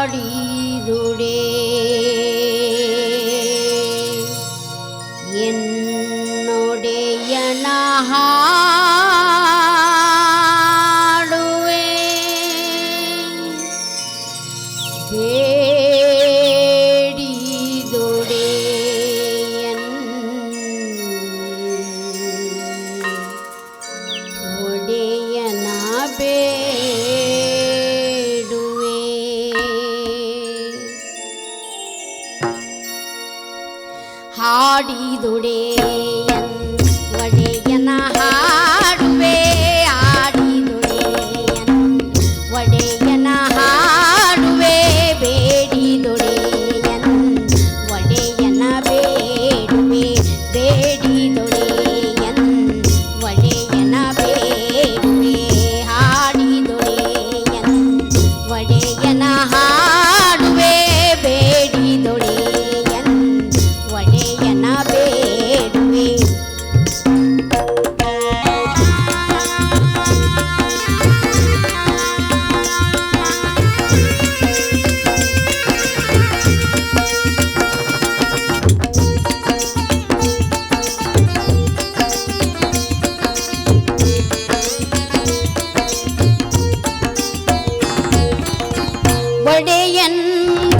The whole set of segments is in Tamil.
ஆடிதுடே என்னுடைய நகா ಹಾಡಿದುಡೇ.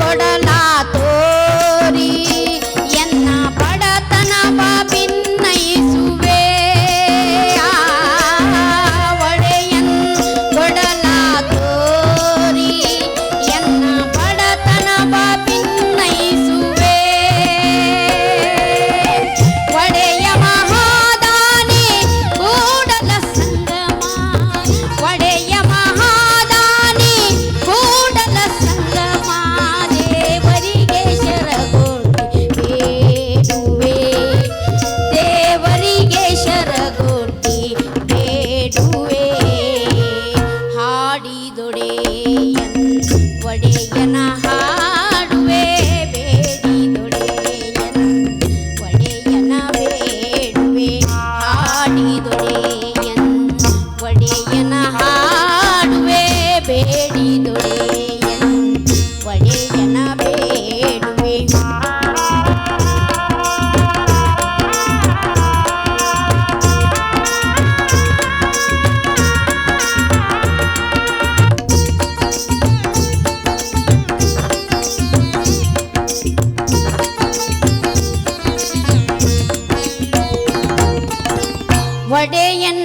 గొడలాతో வடேயன்